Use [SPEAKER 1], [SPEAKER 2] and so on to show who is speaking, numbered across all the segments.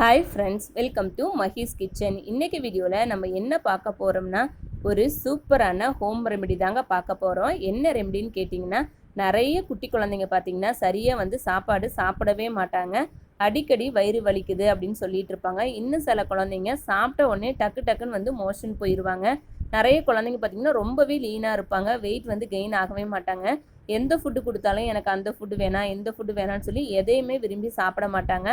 [SPEAKER 1] Hi friends welcome to Mahees kitchen இன்றைக்கி வீடியோவில் நம்ம என்ன பார்க்க போகிறோம்னா ஒரு சூப்பரான ஹோம் ரெமெடி தாங்க பார்க்க போகிறோம் என்ன ரெமெடின்னு கேட்டிங்கன்னா நிறைய குட்டி குழந்தைங்க பார்த்தீங்கன்னா சரியாக வந்து சாப்பாடு சாப்பிடவே மாட்டாங்க. அடிக்கடி வயிறு வலிக்குது அப்படின்னு சொல்லிட்டு இருப்பாங்க. இன்னும் சில குழந்தைங்க சாப்பிட்ட உடனே டக்கு டக்குன்னு வந்து மோஷன் போயிடுவாங்க நிறைய குழந்தைங்க பார்த்திங்கன்னா ரொம்பவே லீனாக இருப்பாங்க. வெயிட் வந்து கெயின் ஆகவே மாட்டாங்க. எந்த ஃபுட்டு கொடுத்தாலும் எனக்கு அந்த ஃபுட்டு வேணாம் எந்த ஃபுட்டு வேணாம்னு சொல்லி எதையுமே விரும்பி சாப்பிட மாட்டாங்க.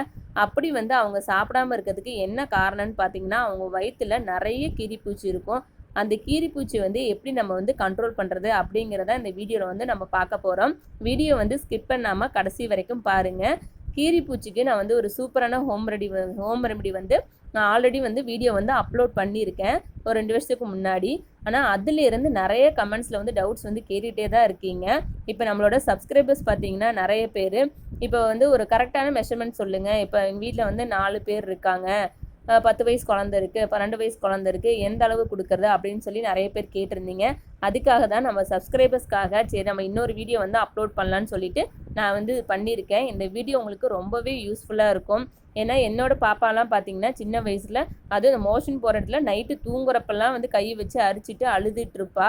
[SPEAKER 1] அப்படி வந்து அவங்க சாப்பிடாம இருக்கிறதுக்கு என்ன காரணம்னு பார்த்தீங்கன்னா அவங்க வயிற்றுல நிறைய கீரிப்பூச்சி இருக்கும். அந்த கீரிப்பூச்சி வந்து எப்படி நம்ம வந்து கண்ட்ரோல் பண்ணுறது அப்படிங்கிறத இந்த வீடியோவில் வந்து நம்ம பார்க்க போகிறோம் வீடியோ வந்து ஸ்கிப் பண்ணாமல் கடைசி வரைக்கும் பாருங்கள் கீரிப்பூச்சிக்கு நான் வந்து ஒரு சூப்பரான ஹோம் ரெடி ஹோம் ரெமெடி வந்து நான் ஆல்ரெடி வந்து வீடியோ வந்து அப்லோட் பண்ணியிருக்கேன் ஒரு ரெண்டு வருஷத்துக்கு முன்னாடி. ஆனால் அதுலேருந்து நிறைய கமெண்ட்ஸில் வந்து டவுட்ஸ் வந்து கேட்டுகிட்டே தான் இருக்கீங்க. இப்போ நம்மளோட சப்ஸ்கிரைபர்ஸ் பார்த்தீங்கன்னா நிறைய பேர். இப்போ வந்து ஒரு கரெக்டான மெஷர்மெண்ட் சொல்லுங்கள் இப்போ எங்கள் வீட்டில் வந்து நாலு பேர் இருக்காங்க. பத்து வயசு குழந்த இருக்குது பன்னெண்டு வயசு குழந்த இருக்குது எந்த அளவு கொடுக்குறது அப்படின்னு சொல்லி நிறைய பேர் கேட்டிருந்தீங்க. அதுக்காக தான் நம்ம சப்ஸ்கிரைபர்ஸ்க்காக சரி நம்ம இன்னொரு வீடியோ வந்து அப்லோட் பண்ணலான்னு சொல்லிட்டு நான் வந்து பண்ணியிருக்கேன். இந்த வீடியோ உங்களுக்கு ரொம்பவே யூஸ்ஃபுல்லாக இருக்கும். ஏன்னா என்னோட பாப்பாலாம் பார்த்தீங்கன்னா சின்ன வயசில் அது இந்த மோஷன் போகிற இடத்துல நைட்டு தூங்குறப்பெல்லாம் வந்து கை வச்சு அரிச்சிட்டு அழுதுட்டு இருப்பா.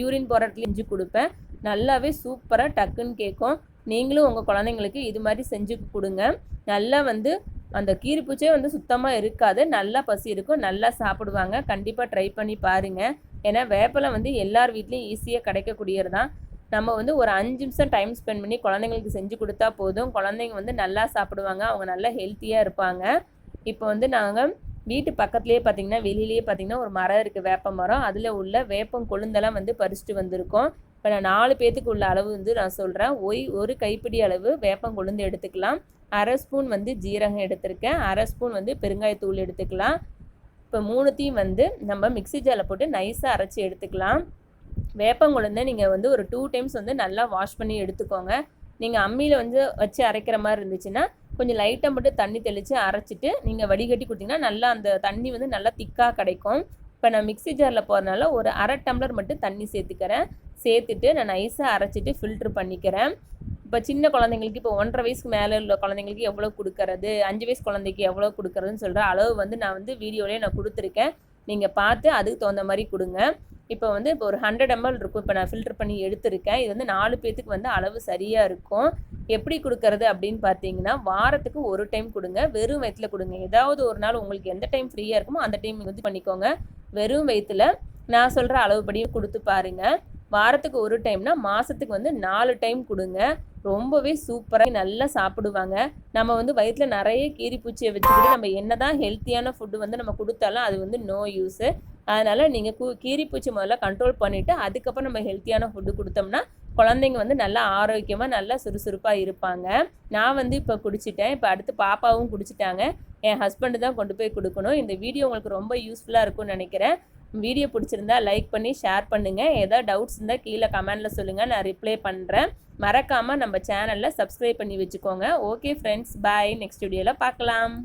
[SPEAKER 1] யூரின் போகிற இடத்துல இஞ்சி கொடுப்பேன். நல்லாவே சூப்பராக டக்குன்னு கேட்கும் நீங்களும் உங்கள் குழந்தைங்களுக்கு இது மாதிரி செஞ்சு கொடுங்க. நல்லா வந்து அந்த கீரிப்பூச்சே வந்து சுத்தமாக இருக்காது. நல்லா பசி இருக்கும். நல்லா சாப்பிடுவாங்க. கண்டிப்பாக ட்ரை பண்ணி பாருங்கள் ஏன்னா வேப்பலை வந்து எல்லார் வீட்லேயும் ஈஸியாக கிடைக்கக்கூடியது தான். நம்ம வந்து ஒரு அஞ்சு நிமிஷம் டைம் ஸ்பெண்ட் பண்ணி குழந்தைங்களுக்கு செஞ்சு கொடுத்தா போதும். குழந்தைங்க வந்து நல்லா சாப்பிடுவாங்க. அவங்க நல்லா ஹெல்த்தியாக இருப்பாங்க. இப்போ வந்து நாங்கள் வீட்டு பக்கத்துலேயே பார்த்தீங்கன்னா வெளியிலேயே பார்த்தீங்கன்னா ஒரு மரம் இருக்குது வேப்ப மரம். அதில் உள்ள வேப்பம் கொழுந்தெல்லாம் வந்து பறிச்சுட்டு வந்திருக்கோம். இப்போ நான் நாலு பேத்துக்கு உள்ள அளவு வந்து நான் சொல்கிறேன் ஒய் ஒரு கைப்பிடி அளவு வேப்பம் கொழுந்து எடுத்துக்கலாம். அரை ஸ்பூன் வந்து ஜீரகம் எடுத்திருக்கேன். அரை ஸ்பூன் வந்து பெருங்காயத்தூள் எடுத்துக்கலாம். இப்போ மூணுத்தையும் வந்து நம்ம மிக்ஸி ஜாரில் போட்டு நைஸாக அரைச்சி எடுத்துக்கலாம். வேப்பங்குழந்தை நீங்கள் வந்து ஒரு டூ டைம்ஸ் வந்து நல்லா வாஷ் பண்ணி எடுத்துக்கோங்க. நீங்கள் அம்மியில் வந்து வச்சு அரைக்கிற மாதிரி இருந்துச்சுன்னா கொஞ்சம் லைட்டாக மட்டும் தண்ணி தெளித்து அரைச்சிட்டு நீங்கள் வடிகட்டி கொடுத்தீங்கன்னா நல்லா அந்த தண்ணி வந்து நல்லா திக்காக கிடைக்கும். இப்போ நான் மிக்ஸி ஜாரில் போகிறனால ஒரு அரை டம்ளர் மட்டும் தண்ணி சேர்த்துக்கிறேன். சேர்த்துட்டு நான் நைஸாக அரைச்சிட்டு ஃபில்ட்ரு பண்ணிக்கிறேன். இப்போ சின்ன குழந்தைங்களுக்கு இப்போ ஒன்றரை வயசுக்கு மேலே உள்ள குழந்தைங்களுக்கு எவ்வளோ கொடுக்கறது? அஞ்சு வயசு குழந்தைக்கு எவ்வளோ கொடுக்கறதுன்னு சொல்கிற அளவு வந்து நான் வந்து வீடியோலேயே நான் கொடுத்துருக்கேன். நீங்கள் பார்த்து அதுக்கு தகுந்த மாதிரி கொடுங்க. இப்போ வந்து இப்போ ஒரு ஹண்ட்ரட் எம்எல் இருக்கும். இப்போ நான் ஃபில்டர் பண்ணி எடுத்திருக்கேன். இது வந்து நாலு பேத்துக்கு வந்து அளவு சரியாக இருக்கும். எப்படி கொடுக்கறது அப்படின்னு பார்த்தீங்கன்னா வாரத்துக்கு ஒரு டைம் கொடுங்க. வெறும் வயிற்றில் கொடுங்க. ஏதாவது ஒரு நாள் உங்களுக்கு எந்த டைம் ஃப்ரீயாக இருக்குமோ அந்த டைம் வந்து பண்ணிக்கோங்க. வெறும் வயிற்றுல நான் சொல்கிற அளவுபடி கொடுத்து பாருங்கள் வாரத்துக்கு ஒரு டைம்னா மாதத்துக்கு வந்து நாலு டைம் கொடுங்க. ரொம்பவே சூப்பராக நல்லா சாப்பிடுவாங்க. நம்ம வந்து வயிற்றில் நிறைய கீரிப்பூச்சியை வச்சுக்கிட்டு நம்ம என்ன தான் ஹெல்த்தியான ஃபுட்டு வந்து நம்ம கொடுத்தாலும் அது வந்து நோ யூஸு அதனால் நீங்கள் கூ கீரிப்பூச்சி முதல்ல கண்ட்ரோல் பண்ணிவிட்டு அதுக்கப்புறம் நம்ம ஹெல்த்தியான ஃபுட்டு கொடுத்தோம்னா குழந்தைங்க வந்து நல்லா ஆரோக்கியமாக நல்லா சுறுசுறுப்பாக இருப்பாங்க. நான் வந்து இப்போ குடிச்சிட்டேன். இப்போ அடுத்து பாப்பாவும் குடிச்சிட்டாங்க. என் ஹஸ்பண்டு தான் கொண்டு போய் கொடுக்கணும். இந்த வீடியோ உங்களுக்கு ரொம்ப யூஸ்ஃபுல்லாக இருக்கும்னு நினைக்கிறேன். வீடியோ பிடிச்சிருந்தா லைக் பண்ணி ஷேர் பண்ணுங்கள் ஏதாவது டவுட்ஸ் இருந்தால் கீழே கமெண்டில் சொல்லுங்கள் நான் ரிப்ளை பண்ணுறேன் மறக்காமல் நம்ம சேனலில் சப்ஸ்கிரைப் பண்ணி வச்சுக்கோங்க. ஓகே ஃப்ரெண்ட்ஸ் பாய் நெக்ஸ்ட் வீடியோவில் பார்க்கலாம்.